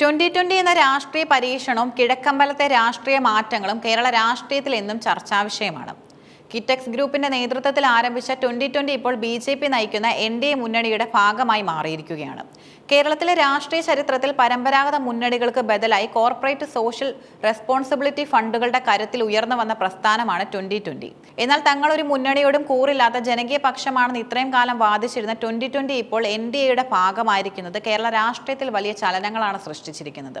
Twenty twenty എന്ന രാഷ്ട്രീയ പരീക്ഷണവും കിഴക്കമ്പലത്തെ രാഷ്ട്രീയ മാറ്റങ്ങളും കേരള രാഷ്ട്രീയത്തിൽ എന്നും ചർച്ചാ വിഷയമാണ്. കിറ്റക്സ് ഗ്രൂപ്പിന്റെ നേതൃത്വത്തിൽ ആരംഭിച്ച ട്വന്റി ട്വന്റി ഇപ്പോൾ ബി ജെ പി നയിക്കുന്ന എൻ ഡി എ മുന്നണിയുടെ ഭാഗമായി മാറിയിരിക്കുകയാണ്. കേരളത്തിലെ രാഷ്ട്രീയ ചരിത്രത്തിൽ പരമ്പരാഗത മുന്നണികൾക്ക് ബദലായി കോർപ്പറേറ്റ് സോഷ്യൽ റെസ്പോൺസിബിലിറ്റി ഫണ്ടുകളുടെ കരത്തിൽ ഉയർന്നു വന്ന പ്രസ്ഥാനമാണ് ട്വന്റി ട്വന്റി എന്നാൽ തങ്ങൾ ഒരു മുന്നണിയോടും കൂറില്ലാത്ത ജനകീയ പക്ഷമാണെന്ന് ഇത്രയും കാലം വാദിച്ചിരുന്ന ട്വന്റി ട്വന്റി ഇപ്പോൾ എൻ ഡി എയുടെ ഭാഗമായിരിക്കുന്നത് കേരള രാഷ്ട്രീയത്തിൽ വലിയ ചലനങ്ങളാണ് സൃഷ്ടിച്ചിരിക്കുന്നത്.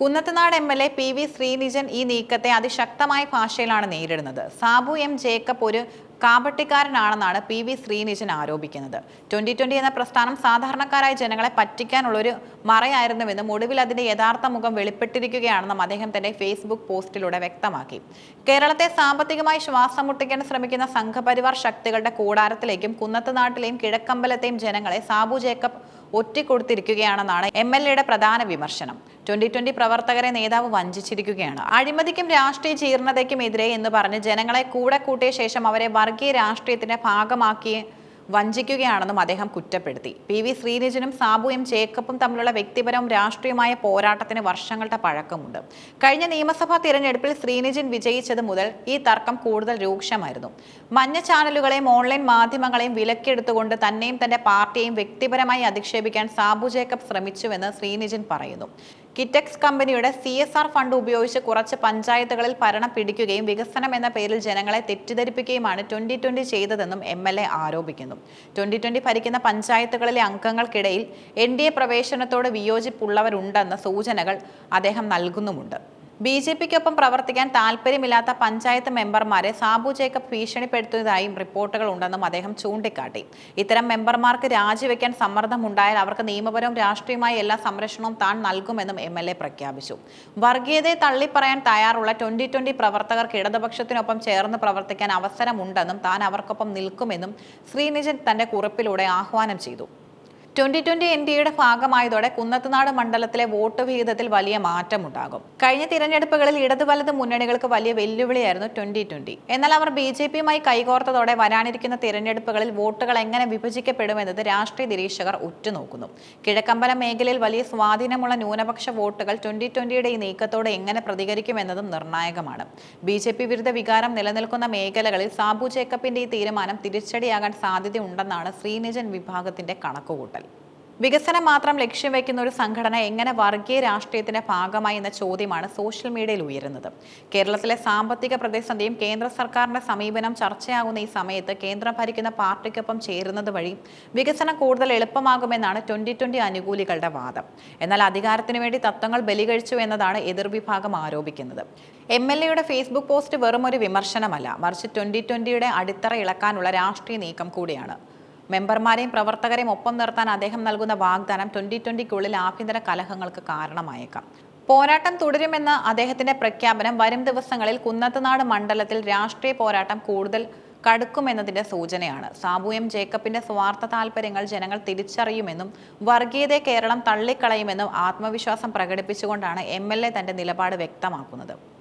Kunnathunad M L A P V Sreenijan ഈ നീക്കത്തെ അതിശക്തമായ ഭാഷയിലാണ് നേരിടുന്നത്. സാബു എം ജേക്കബ് ഒരു കാപട്ടിക്കാരനാണെന്നാണ് പി വി ശ്രീനിജൻ ആരോപിക്കുന്നത്. ട്വന്റി ട്വന്റി എന്ന പ്രസ്ഥാനം സാധാരണക്കാരായ ജനങ്ങളെ പറ്റിക്കാനുള്ളൊരു മറയായിരുന്നുവെന്നും ഒടുവിൽ അതിന്റെ യഥാർത്ഥ മുഖം വെളിപ്പെട്ടിരിക്കുകയാണെന്നും അദ്ദേഹം തന്റെ ഫേസ്ബുക്ക് പോസ്റ്റിലൂടെ വ്യക്തമാക്കി. കേരളത്തെ സാമ്പത്തികമായി ശ്വാസം മുട്ടിക്കാൻ ശ്രമിക്കുന്ന സംഘപരിവാർ ശക്തികളുടെ കൂടാരത്തിലേക്കും കുന്നത്തുനാട്ടിലെയും കിഴക്കമ്പലത്തെയും ജനങ്ങളെ സാബു ജേക്കബ് ഒറ്റിക്കൊടുത്തിരിക്കുകയാണെന്നാണ് എം എൽ എയുടെ പ്രധാന വിമർശനം. ട്വന്റി ട്വന്റി പ്രവർത്തകരെ നേതാവ് വഞ്ചിച്ചിരിക്കുകയാണ്. അഴിമതിക്കും രാഷ്ട്രീയ ജീർണതയ്ക്കും എതിരെ എന്ന് പറഞ്ഞ് ജനങ്ങളെ കൂടെ കൂട്ടിയ ശേഷം അവരെ വർഗീയ രാഷ്ട്രീയത്തിന്റെ ഭാഗമാക്കി വഞ്ചിക്കുകയാണെന്നും അദ്ദേഹം കുറ്റപ്പെടുത്തി. പി വി ശ്രീനിജനും സാബു എം ജേക്കബും തമ്മിലുള്ള വ്യക്തിപരവും രാഷ്ട്രീയമായ പോരാട്ടത്തിന് വർഷങ്ങളുടെ പഴക്കമുണ്ട്. കഴിഞ്ഞ നിയമസഭാ തിരഞ്ഞെടുപ്പിൽ ശ്രീനിജൻ വിജയിച്ചത് മുതൽ ഈ തർക്കം കൂടുതൽ രൂക്ഷമായിരുന്നു. മഞ്ഞ ചാനലുകളെയും ഓൺലൈൻ മാധ്യമങ്ങളെയും വിലക്കെടുത്തുകൊണ്ട് തന്നെയും തന്റെ പാർട്ടിയെയും വ്യക്തിപരമായി അധിക്ഷേപിക്കാൻ സാബു ജേക്കബ് ശ്രമിച്ചുവെന്ന് ശ്രീനിജൻ പറയുന്നു. കിറ്റക്സ് കമ്പനിയുടെ സി എസ് ആർ ഫണ്ട് ഉപയോഗിച്ച് കുറച്ച് പഞ്ചായത്തുകളിൽ ഭരണം പിടിക്കുകയും വികസനം എന്ന പേരിൽ ജനങ്ങളെ തെറ്റിദ്ധരിപ്പിക്കുകയുമാണ് ട്വന്റി ട്വന്റി ചെയ്തതെന്നും എം എൽ എ ആരോപിക്കുന്നു. ട്വന്റി ട്വന്റി ഭരിക്കുന്ന പഞ്ചായത്തുകളിലെ അംഗങ്ങൾക്കിടയിൽ എൻ ഡി എ പ്രവേശനത്തോട് വിയോജിപ്പുള്ളവരുണ്ടെന്ന സൂചനകൾ അദ്ദേഹം നൽകുന്നുമുണ്ട്. ബി ജെ പിക്കൊപ്പം പ്രവർത്തിക്കാൻ താല്പര്യമില്ലാത്ത പഞ്ചായത്ത് മെമ്പർമാരെ സാബു ജേക്കബ് ഭീഷണിപ്പെടുത്തുന്നതായും റിപ്പോർട്ടുകൾ ഉണ്ടെന്നും അദ്ദേഹം ചൂണ്ടിക്കാട്ടി. ഇത്തരം മെമ്പർമാർക്ക് രാജിവെക്കാൻ സമ്മർദ്ദമുണ്ടായാൽ അവർക്ക് നിയമപരവും രാഷ്ട്രീയമായ എല്ലാ സംരക്ഷണവും താൻ നൽകുമെന്നും എം എൽ എ പ്രഖ്യാപിച്ചു. വർഗീയതയെ തള്ളിപ്പറയാൻ തയ്യാറുള്ള ട്വന്റി ട്വന്റി പ്രവർത്തകർക്ക് ഇടതുപക്ഷത്തിനൊപ്പം ചേർന്ന് പ്രവർത്തിക്കാൻ അവസരമുണ്ടെന്നും താൻ അവർക്കൊപ്പം നിൽക്കുമെന്നും ശ്രീനിജൻ തന്റെ കുറിപ്പിലൂടെ ആഹ്വാനം ചെയ്തു. ട്വന്റി ട്വന്റി എൻ ഡി എയുടെ ഭാഗമായതോടെ കുന്നത്തുനാട് മണ്ഡലത്തിലെ വോട്ട് വിഹിതത്തിൽ വലിയ മാറ്റമുണ്ടാകും. കഴിഞ്ഞ തിരഞ്ഞെടുപ്പുകളിൽ ഇടതു വലത് മുന്നണികൾക്ക് വലിയ വെല്ലുവിളിയായിരുന്നു ട്വന്റി ട്വന്റി. എന്നാൽ അവർ ബി ജെ പിയുമായി കൈകോർത്തതോടെ വരാനിരിക്കുന്ന തിരഞ്ഞെടുപ്പുകളിൽ വോട്ടുകൾ എങ്ങനെ വിഭജിക്കപ്പെടുമെന്നത് രാഷ്ട്രീയ നിരീക്ഷകർ ഉറ്റുനോക്കുന്നു. കിഴക്കമ്പലം മേഖലയിൽ വലിയ സ്വാധീനമുള്ള ന്യൂനപക്ഷ വോട്ടുകൾ ട്വന്റി ട്വന്റിയുടെ ഈ നീക്കത്തോടെ എങ്ങനെ പ്രതികരിക്കുമെന്നതും നിർണായകമാണ്. ബി ജെ പി വിരുദ്ധ വികാരം നിലനിൽക്കുന്ന മേഖലകളിൽ സാബു ജേക്കബിന്റെ ഈ തീരുമാനം തിരിച്ചടിയാകാൻ സാധ്യതയുണ്ടെന്നാണ് ശ്രീനിജൻ വിഭാഗത്തിന്റെ കണക്കുകൂട്ടൽ. വികസനം മാത്രം ലക്ഷ്യം വയ്ക്കുന്ന ഒരു സംഘടന എങ്ങനെ വർഗീയ രാഷ്ട്രീയത്തിന്റെ ഭാഗമായി എന്ന ചോദ്യമാണ് സോഷ്യൽ മീഡിയയിൽ ഉയരുന്നത്. കേരളത്തിലെ സാമ്പത്തിക പ്രതിസന്ധിയും കേന്ദ്ര സർക്കാരിന്റെ സമീപനം ചർച്ചയാകുന്ന ഈ സമയത്ത് കേന്ദ്രം ഭരിക്കുന്ന പാർട്ടിക്കൊപ്പം ചേരുന്നത് വഴി വികസനം കൂടുതൽ എളുപ്പമാകുമെന്നാണ് ട്വന്റി ട്വന്റി അനുകൂലികളുടെ വാദം. എന്നാൽ അധികാരത്തിനു വേണ്ടി തത്വങ്ങൾ ബലികഴിച്ചു എന്നതാണ് എതിർവിഭാഗം ആരോപിക്കുന്നത്. എം എൽ എയുടെ ഫേസ്ബുക്ക് പോസ്റ്റ് വെറും ഒരു വിമർശനമല്ല മറിച്ച് ട്വന്റി ട്വന്റിയുടെ അടിത്തറ ഇളക്കാനുള്ള രാഷ്ട്രീയ നീക്കം കൂടിയാണ്. മെമ്പർമാരെയും പ്രവർത്തകരെയും ഒപ്പം നിർത്താൻ അദ്ദേഹം നൽകുന്ന വാഗ്ദാനം ട്വന്റി ട്വന്റിക്കുള്ളിൽ ആഭ്യന്തര കലഹങ്ങൾക്ക് കാരണമായേക്കാം. പോരാട്ടം തുടരുമെന്ന അദ്ദേഹത്തിന്റെ പ്രഖ്യാപനം വരും ദിവസങ്ങളിൽ കുന്നത്തുനാട് മണ്ഡലത്തിൽ രാഷ്ട്രീയ പോരാട്ടം കൂടുതൽ കടുക്കുമെന്നതിന്റെ സൂചനയാണ്. സാബു എം ജേക്കബിന്റെ സ്വാർത്ഥ താല്പര്യങ്ങൾ ജനങ്ങൾ തിരിച്ചറിയുമെന്നും വർഗീയതയെ കേരളം തള്ളിക്കളയുമെന്നും ആത്മവിശ്വാസം പ്രകടിപ്പിച്ചുകൊണ്ടാണ് എം എൽ എ തന്റെ നിലപാട് വ്യക്തമാക്കുന്നത്.